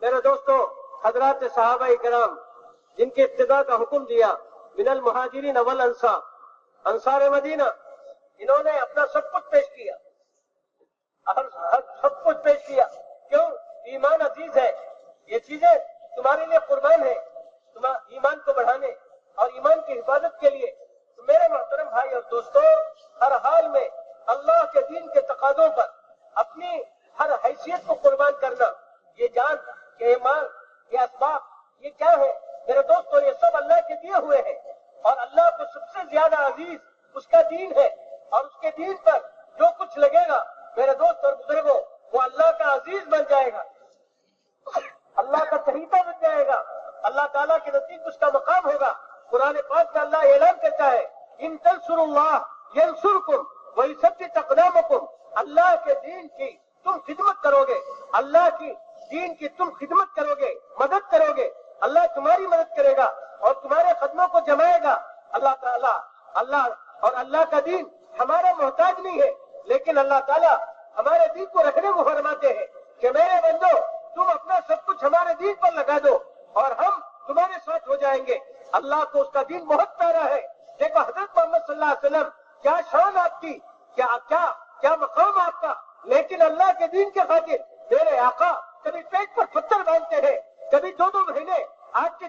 میرے دوستو، حضرات صحابہ کرام، جن کے ابتدا کا حکم دیا، من المہاجرین اول انصار انصار مدینہ، انہوں نے اپنا سب کچھ پیش کیا۔ سب کچھ پیش کیا۔ کیوں؟ ایمان عزیز ہے۔ یہ چیزیں تمہارے لیے قربان ہے ایمان کو بڑھانے اور ایمان کی حفاظت کے لیے۔ میرے محترم بھائی اور دوستوں ہر حال میں اللہ کے دین کے تقاضوں پر اپنی ہر حیثیت کو قربان کرنا، یہ جان یہ ایمان یہ اسباب یہ کیا ہے؟ میرے دوستو، یہ سب اللہ کے دیے ہوئے ہیں۔ اور اللہ کو سب سے زیادہ عزیز اس کا دین ہے۔ اور اس کے دین پر جو کچھ لگے گا، میرے دوست اور بزرگوں، وہ اللہ کا عزیز بن جائے گا۔ اللہ کا طریقہ بن جائے گا۔ اللہ تعالیٰ کے نزدیک اس کا مقام ہوگا۔ قرآن پاک کا اللہ اعلان کرتا ہے، ان تنصر اللہ ینصرکم ویثبت اقدامکم۔ اللہ کے دین کی تم خدمت کرو گے۔ اللہ کی دین کی تم خدمت کرو گے مدد کرو گے۔ اللہ تمہاری مدد کرے گا اور تمہارے قدموں کو جمائے گا۔ اللہ تعالیٰ اللہ اور اللہ کا دین ہمارا محتاج نہیں ہے لیکن اللہ تعالیٰ ہمارے دین کو رکھنے کو فرماتے ہیں کہ میرے بندو تم اپنا سب کچھ ہمارے دین پر لگا دو اور ہم تمہارے ساتھ ہو جائیں گے۔ اللہ کو اس کا دین بہت پیارا ہے۔ دیکھو حضرت محمد صلی اللہ علیہ وسلم کیا شان آپ کی کیا کیا, کیا مقام آپ کا۔ لیکن اللہ کے دین کے خاطر میرے آقا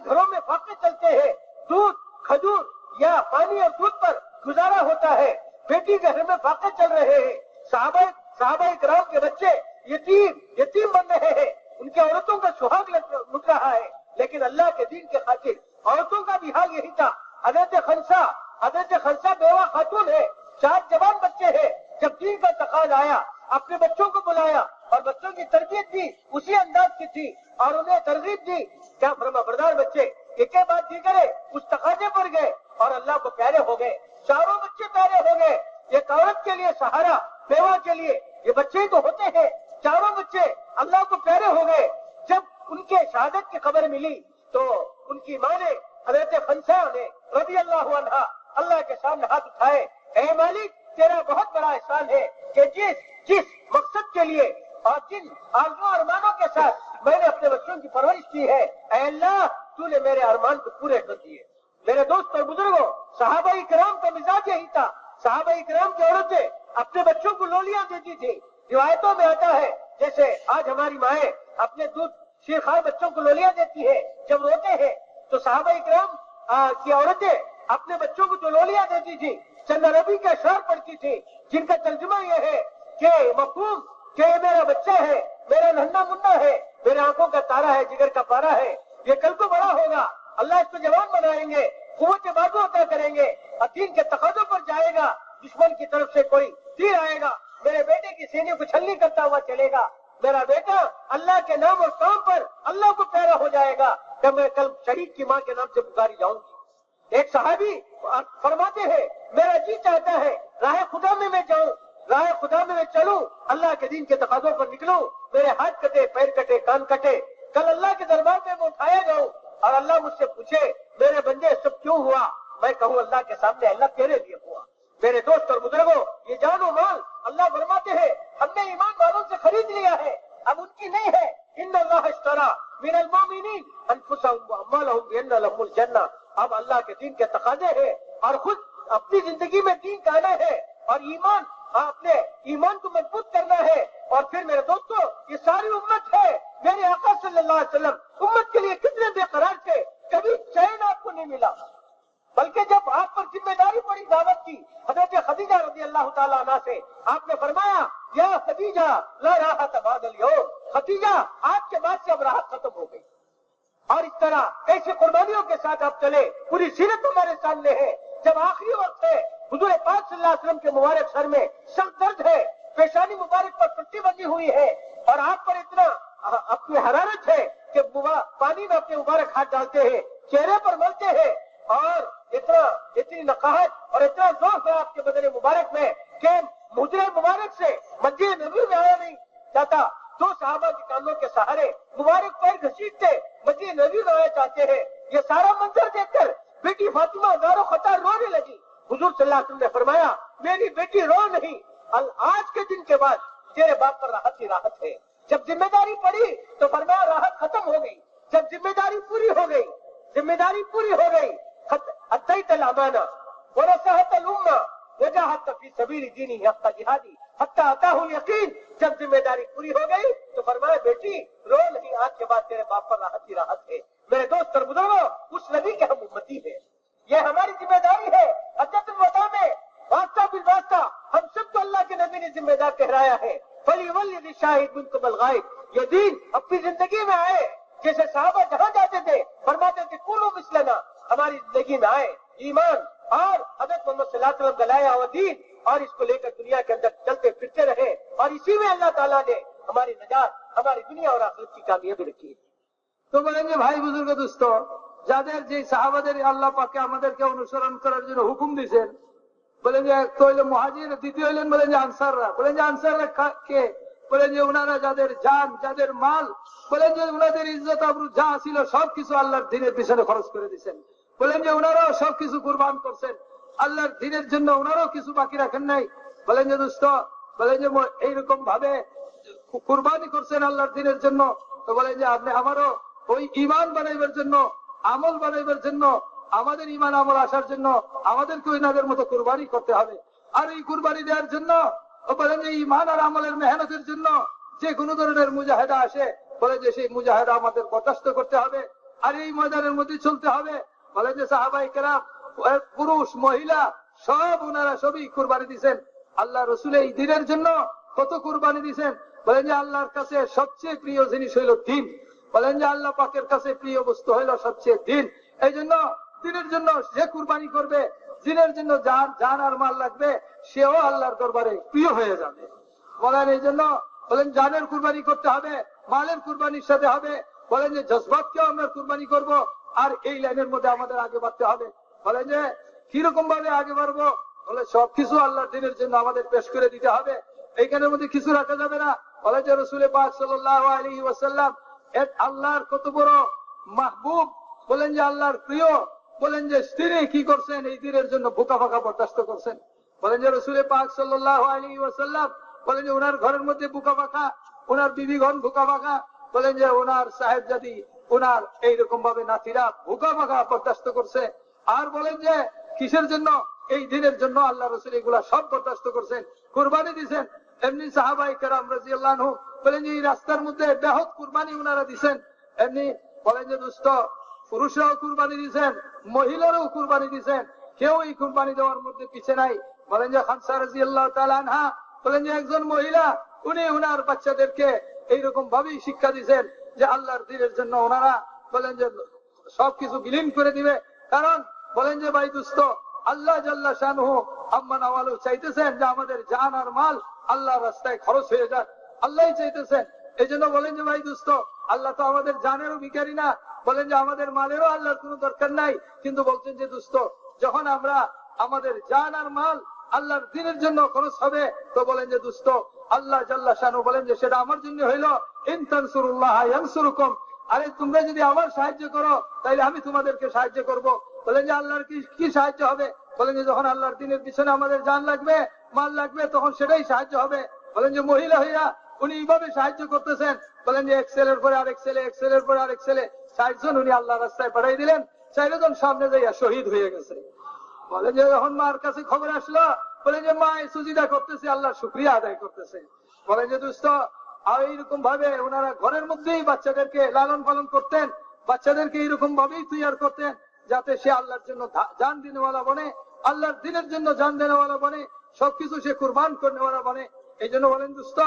کے گھروں میں فاقے چلتے ہیں۔ دودھ، کھجور یا پانی اور دودھ پر گزارا ہوتا ہے۔ بیٹی کے گھر میں فاقے چل رہے ہیں۔ صحابہ صحابہ کرام کے بچے یتیم یتیم بن رہے ہیں۔ ان کے عورتوں کا سہاگ لٹ رہا ہے۔ لیکن اللہ کے دین کے خاطر عورتوں کا بھی حال یہی تھا۔ حضرت خنسا حضرت خنسا بیوہ خاتون ہے۔ چار جوان بچے ہیں۔ جب دین کا تقاض آیا، اپنے بچوں کو بلایا۔ اور بچوں کی تربیت بھی اسی انداز کی تھی اور انہیں ترغیب دی کیا فرما بردار بچے ایک بات یہ کرے اس تقاضے پر گئے اور اللہ کو پیارے ہو گئے، چاروں بچے پیارے ہو گئے۔ یہ عورت کے لیے سہارا، بیوہ کے لیے یہ بچے تو ہوتے ہیں۔ چاروں بچے اللہ کو پیارے ہو گئے۔ جب ان کے شہادت کی خبر ملی تو ان کی ماں نے حضرت خنسہ نے رضی اللہ عنہ اللہ کے سامنے ہاتھ اٹھائے، اے مالک، تیرا بہت بڑا احسان ہے کہ جس جس مقصد کے لیے اور جن آرزو ارمانوں کے ساتھ میں نے اپنے بچوں کی پرورش کی ہے، اے اللہ، تو نے میرے ارمان کو پورے کر دیے۔ میرے دوست اور بزرگوں، صحابہ کرام کا مزاج یہی تھا۔ صحابہ کرام کی عورتیں اپنے بچوں کو لولیاں دیتی تھی روایتوں میں آتا ہے، جیسے آج ہماری مائیں اپنے دودھ شیرخوار بچوں کو لولیاں دیتی ہے۔ جب روتے ہیں، تو صحابہ اکرام کی عورتیں اپنے بچوں کو جو لولیاں دیتی تھی چند عربی کے اشعار پڑھتی تھی جن کا ترجمہ یہ ہے کہ مفہوم کہ یہ میرا بچہ ہے، میرا ننھا منا ہے، میرے آنکھوں کا تارا ہے، جگر کا پارا ہے، یہ کل کو بڑا ہوگا۔ اللہ اس کو جوان بنائیں گے، قوت بازو عطا کریں گے۔ عقیم کے تقاضوں پر جائے گا، دشمن کی طرف سے کوئی تیر آئے گا۔ میرے بیٹے کی سینے کو چھلنی کرتا ہوا چلے گا۔ میرا بیٹا اللہ کے نام اور کام پر اللہ کو پیرا ہو جائے گا۔ کہ میں کل شہید کی ماں کے نام سے پکاری جاؤں گی۔ ایک صحابی فرماتے ہیں، میرا جی چاہتا ہے، راہ خدا میں میں جاؤں۔ رائے خدا میں چلوں، اللہ کے دین کے تقاضوں پر نکلوں، میرے ہاتھ کٹے، پیر کٹے، کان کٹے، کل اللہ کے دربار میں میں اٹھایا جاؤں اور اللہ مجھ سے پوچھے، میرے بندے سب کیوں ہوا؟ میں کہوں اللہ کے سامنے اللہ تیرے لیے ہوا۔ میرے دوست اور بزرگوں، یہ جان و مال اللہ فرماتے ہیں، ہم نے ایمان والوں سے خرید لیا ہے، اب ان کی نہیں ہے۔ ان اللہ اشترا من المؤمنین انفسهم واموالهم بان لهم الجنہ۔ اب اللہ کے دین کے تقاضے ہیں اور خود اپنی زندگی میں دین کہنا ہے اور ایمان آپ نے ایمان کو مضبوط کرنا ہے اور پھر میرے دوستو، یہ ساری امت ہے، میرے آقا صلی اللہ علیہ وسلم، امت کے لیے کتنے بے قرار تھے، کبھی چین آپ کو نہیں ملا۔ بلکہ جب آپ پر ذمہ داری پڑی دعوت کی، حضرت خدیجہ رضی اللہ تعالیٰ عنہ سے، آپ نے فرمایا، یا خدیجہ، لا راحت بعد اليوم۔ خدیجہ، آپ کے بعد سے اب راحت ختم ہو گئی۔ اور اس طرح ایسی قربانیوں کے ساتھ آپ چلے، پوری سیرت ہمارے سامنے ہے۔ جب آخری وقت ہے حضور پاک صلی اللہ علیہ وسلم کے مبارک سر میں سخت درد ہے، پیشانی مبارک پر پٹی بندی ہوئی ہے اور آپ پر اتنا اپنی حرارت ہے کہ پانی میں اپنے مبارک ہاتھ ڈالتے ہیں، چہرے پر ملتے ہیں اور اتنا اتنی نقاہت اور اتنا ذوق ہے آپ کے بدن مبارک میں کہ مجھے مبارک سے مجھے نبی میں آیا نہیں جاتا۔ دو صحابہ کے کانوں کے سہارے مبارک پر گھسیٹتے مجھے نبی میں آیا چاہتے ہیں۔ یہ سارا منظر دیکھ کر بیٹی فاطمہ دارو خطا رونے لگی۔ حضور صلی اللہ علیہ وسلم نے فرمایا، میری بیٹی رو نہیں۔ آج کے دن کے بعد تیرے باپ پر راحت ہی راحت ہے۔ جب ذمہ داری پڑی تو فرمایا راحت ختم ہو گئی۔ جب ذمہ داری پوری ہو گئی، ذمہ داری پوری ہو گئی۔ حتیت الامانہ ورسہت الامہ وجہت فی سبیل دینی حق جہادی۔ حتی اتاہ الیقین، جب ذمہ داری پوری ہو گئی تو فرمایا بیٹی، رو نہیں۔ آج کے بعد تیرے باپ پر راحت ہی راحت شاہد بن قبل غائب. یہ دین اپنی زندگی میں آئے. جیسے صحابہ جہاں جاتے تھے، فرماتے تھے کونوں مسلنا ہماری زندگی میں آئے ایمان. اور حضرت محمد صلی اللہ علیہ وسلم کا ہوا دین. اور اس کو لے کر دنیا کے اندر چلتے پھرتے رہے. اور اسی میں اللہ تعالیٰ نے ہماری نجات، ہماری دنیا اور آخرت کی کامیابی رکھی تو بولیں گے ভাই বুজুর্গ দুস্থ যাদের যে সাহাবাদের আল্লাহ পাকে আমাদেরকে অনুসরণ করার জন্য হুকুম দিয়েছেন বলেন যে তো হইলো মহাজির দ্বিতীয় হইলেন বলেন যে আনসাররা বলেন যে আনসাররা কে বলেন যে ওনারা যাদের যান যাদের মাল বলেন যে ওনাদের ইজ্জত, আবরু যা ছিল সবকিছু আল্লাহর দিনের পিছনে খরচ করে দিচ্ছেন বলেন যে ওনারাও সবকিছু কুরবান করছেন। আল্লাহর দিনের জন্য ওনারাও কিছু বাকি রাখেন নাই। বলেন যে দুস্থ বলেন যে এইরকম ভাবে কুরবানি করছেন আল্লাহর দিনের জন্য, তো বলেন যে আপনি আমারও ওই ইমান বানাইবার জন্য, আমল বানাইবার জন্য, আমাদের ইমান আমল আসার জন্য আমাদেরকে ওইনাদের মতো কুরবানি করতে হবে। আর এই কুরবানি দেওয়ার জন্য বলেন যে ইমান আর আমলের মেহনতের জন্য যে কোনো ধরনের মুজাহেদা আসে, বলে যে সেই মুজাহেদা আমাদের বরদাস্ত করতে হবে আর এই ময়দানের মধ্যে চলতে হবে। বলে যে সাহাবাই কেরাম পুরুষ, মহিলা, সব ওনারা সবই কুরবানি দিচ্ছেন আল্লাহ রসুল এই দিনের জন্য কত কুরবানি দিচ্ছেন বলেন যে আল্লাহর কাছে সবচেয়ে প্রিয় জিনিস হইল দিন। বলেন যে আল্লাহ পাকের কাছে প্রিয় বস্তু হইল সবচেয়ে দিন। এই জন্য দিনের জন্য যে কুরবানি করবে দিনের জন্য যার যান আর মাল লাগবে, সেও আল্লাহর দরবারে প্রিয় হয়ে যাবে। বলেন এই জন্য, বলেন জানের কুরবানি করতে হবে, মালের কুরবানির সাথে হবে। বলেন যে জজবাতকেও আমরা কুরবানি করব, আর এই লাইনের মধ্যে আমাদের আগে বাড়তে হবে। বলেন যে কীরকম ভাবে আগে বাড়বো? বলে সবকিছু আল্লাহর দিনের জন্য আমাদের পেশ করে দিতে হবে। এইখানের মধ্যে কিছু রাখা যাবে না। বলে যে রসুল পাক সাল্লাহ আলী আল্লাহর কত বড় মাহবুব? বলেন যে আল্লাহর প্রিয়। বলেন যে স্ত্রী কি করছেন? এই দিনের জন্য বোকা ফাঁকা বরদাস্ত করছেন। বলেন যে রসুল পাক সাল্লাহ বলেন যে ওনার ঘরের মধ্যে বুকা ফাঁকা ওনার বিবিগণ বুকা ফাঁকা বলেন যে ওনার সাহেব জাদি ওনার এইরকম ভাবে নাতিরা ভুকা ফাঁকা বরদাস্ত করছে। আর বলেন যে কিসের জন্য? এই দিনের জন্য আল্লাহ রসুল এগুলা সব বরদাস্ত করছেন, কুরবানি দিছেন। এমনি সাহাবাই কেরাম রাজি আল্লাহ বলেন যে এই রাস্তার মধ্যে ব্যাহত কুরবানি ওনারা দিছেন। এমনি বলেন যে দুস্থ পুরুষরাও কুরবানি দিছেন মহিলারাও কুরবানি দিছেন কেউ এই কুরবানি দেওয়ার মধ্যে পিছে নাই। বলেন যে খানসা তালানহা বলেন যে একজন মহিলা, উনি ওনার বাচ্চাদেরকে এইরকম ভাবেই শিক্ষা দিচ্ছেন যে আল্লাহর দিনের জন্য ওনারা, বলেন যে সবকিছু বিলীন করে দিবে। কারণ, বলেন যে ভাই দুস্থ আল্লাহ জাল্লা শাহু আম্মা নওয়ালু চাইতেছেন যে আমাদের জান আর মাল আল্লাহ রাস্তায় খরচ হয়ে যাক। আল্লাহ চাইতেছেন এই জন্য বলেন যে, ভাই দুস্থ আল্লাহ তো আমাদের জানেরও ভিকারি না। বলেন যে, আমাদের মালেরও আল্লাহর কোনো দরকার নাই। কিন্তু বলছেন যে দুস্থ যখন আমরা আমাদের জান আর মাল আল্লাহর দিনের জন্য খরচ হবে, তো বলেন যে দুস্থ আল্লাহ জাল্লা শানু বলেন যে, সেটা আমার জন্য হইল ইনতানসুরুল্লাহ আরে, তোমরা যদি আমার সাহায্য করো তাহলে আমি তোমাদেরকে সাহায্য করব। বলেন যে, আল্লাহর কি কি সাহায্য হবে? বলেন যে, যখন আল্লাহর দিনের পিছনে আমাদের জান লাগবে, মাল লাগবে, তখন সেটাই সাহায্য হবে। বলেন যে, মহিলা হইয়া উনি এইভাবে সাহায্য করতেছেন। বলেন যে এক ছেলের পরে আরেক ছেলে এক ছেলের পরে আরেক ছেলে ষাটজন উনি আল্লাহ রাস্তায় পাঠাই দিলেন। চারজন সামনে যাইয়া শহীদ হয়ে গেছে। বলে যে যখন মার কাছে খবর আসলো, বলে যে, মা সুজিদা করতেছে, আল্লাহ শুক্রিয়া আদায় করতেছে। বলে যে দুস্থ আর এইরকম ভাবে ওনারা ঘরের মধ্যেই বাচ্চাদেরকে লালন পালন করতেন। বাচ্চাদেরকে এইরকম ভাবেই তৈয়ার করতেন, যাতে সে আল্লাহর জন্য জান দিনেওয়ালা বনে, আল্লাহর দিনের জন্য জান দেনেওয়ালা বনে, সবকিছু সে কুরবান করনেওয়ালা বনে। এই জন্য বলেন দুস্থ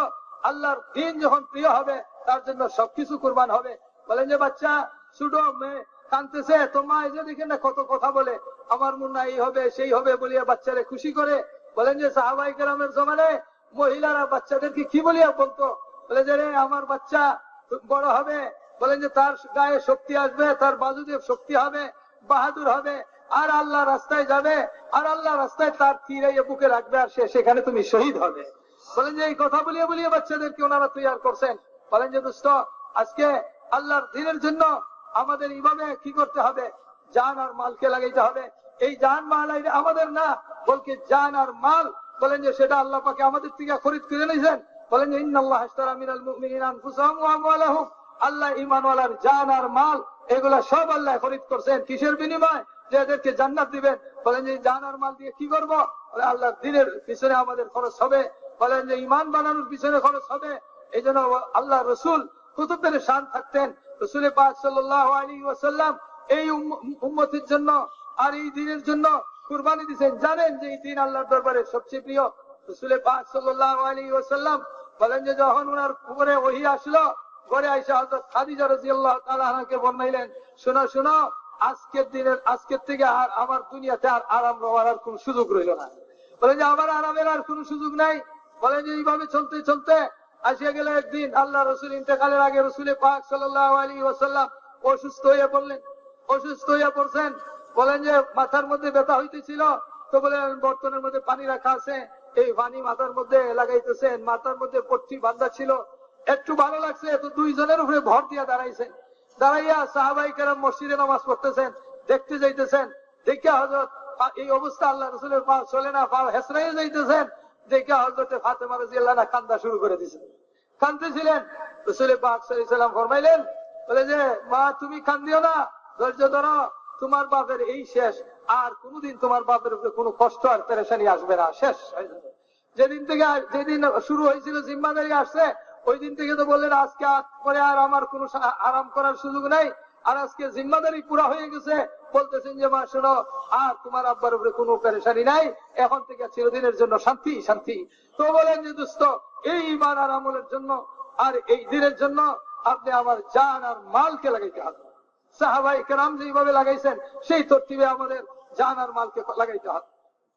আল্লাহর দিন যখন প্রিয় হবে, তার জন্য সবকিছু কুরবান হবে। বলেন যে বাচ্চা ছোট মেয়ে কানতেছে তো মা এই যে দেখেন না কত কথা বলে। আমার মনে হয় এই হবে, সেই হবে বলিয়া বাচ্চারে খুশি করে। বলেন যে সাহাবাই গ্রামের জমানে মহিলারা বাচ্চাদেরকে কি বলিয়া বলতো? বলে যে রে, আমার বাচ্চা বড় হবে। বলেন যে তার গায়ে শক্তি আসবে, তার বাজুদেব শক্তি হবে, বাহাদুর হবে। আর আল্লাহ রাস্তায় যাবে, আর আল্লাহ রাস্তায় তার তীরাইয়ে বুকে রাখবে, আর সে সেখানে তুমি শহীদ হবে। বলেন যে এই কথা বলিয়ে বলিয়ে বাচ্চাদেরকে ওনারা তৈরি করছেন। বলেন যে দুষ্ট, আজকে আল্লাহর দিনের জন্য আমাদের এইভাবে কি করতে হবে? জান আর মালকে লাগাইতে হবে। এই জান মাল আমাদের না, বলকে জান আর মাল। বলেন যে সেটা আল্লাহ পাকে আমাদের থেকে খরিদ করে নিয়েছেন। বলেন যে আমওয়ালাহুম। আল্লাহ ইমানওয়ালার জান আর মাল, এগুলা সব আল্লাহ খরিদ করছেন। কিসের বিনিময়? যে এদেরকে জান্নাত দিবেন। বলেন যে জান আর মাল দিয়ে কি করব? আল্লাহ দিনের পিছনে আমাদের খরচ হবে। বলেন যে ইমান বানানোর পিছনে খরচ হবে। এই জন্য আল্লাহ রসুল কুতুবের শান থাকতেন। রসুল পাক এই উম্মতির জন্য আর এই দিনের জন্য কুরবানি দিচ্ছেন জানেন যে এই দিন আল্লাহর দরবারে সবচেয়ে প্রিয়। রসুল পাক সাল্লাহ আলী বলেন যে যখন ওনার উপরে ওহি আসলো, ঘরে আইসা হজরত খাদিজা রাদিয়াল্লাহু তাআলা আনহাকে বর্ণাইলেন, শোনো শোনো, আজকের দিনের, আজকের থেকে আর আমার দুনিয়াতে আর আরাম হওয়ার আর কোন সুযোগ রইল না। বলেন যে আমার আরামের আর কোন সুযোগ নাই। বলেন যে এইভাবে চলতে চলতে আসিয়া গেল একদিন আল্লাহ রসুল ইন্তেকালের আগে রসুলের পাক সাল্লাল্লাহু আলাইহি ওয়াসাল্লাম অসুস্থ হয়ে পড়লেন। অসুস্থ হয়ে পড়ছেন। বলেন যে মাথার মধ্যে ব্যথা হইতেছিল। তো বলেন, বর্তনের মধ্যে পানি রাখা আছে। এই পানি মাথার মধ্যে লাগাইতেছেন। মাথার মধ্যে পট্টি বান্ধা ছিল। একটু ভালো লাগছে। তো দুইজনের উপরে ভর দিয়া দাঁড়াইছেন। দাঁড়াইয়া সাহাবাই কেরাম মসজিদে নামাজ পড়তেছেন। দেখতে যাইতেছেন। দেখে হজরত এই অবস্থা আল্লাহ রসুলের পা চলে না, পা হেসরাই যাইতেছেন। দেখে হজরতে কান্দা শুরু করে সাল্লাম ফরমাইলেন, বলে যে, মা, তুমি কান্দিও না, ধৈর্য ধরো, তোমার বাপের এই শেষ, আর কোনোদিন তোমার বাপের উপরে কোনো কষ্ট আর পেরেশানি আসবে না, শেষ। যেদিন থেকে, যেদিন শুরু হয়েছিল, জিম্মাদারি আসছে, ওই দিন থেকে তো বললেন, আজকে পরে আর আমার কোনো আরাম করার সুযোগ নাই, আর আজকে জিম্মাদারি পুরা হয়ে গেছে বলতেছেন যে, মা, শোনো, আর তোমার আব্বার উপরে কোনো পেরেশানি নাই। এখন থেকে চিরদিনের জন্য শান্তি শান্তি। তো বলেন যে, দুস্ত এই ইমান আর আমলের জন্য, আর এই দিনের জন্য আপনি আমার জান আর মালকে লাগাইতে হবে। সাহাবাই কেরাম যেভাবে লাগাইছেন, সেই তরতিবে আমাদের জান আর মালকে লাগাইতে হবে।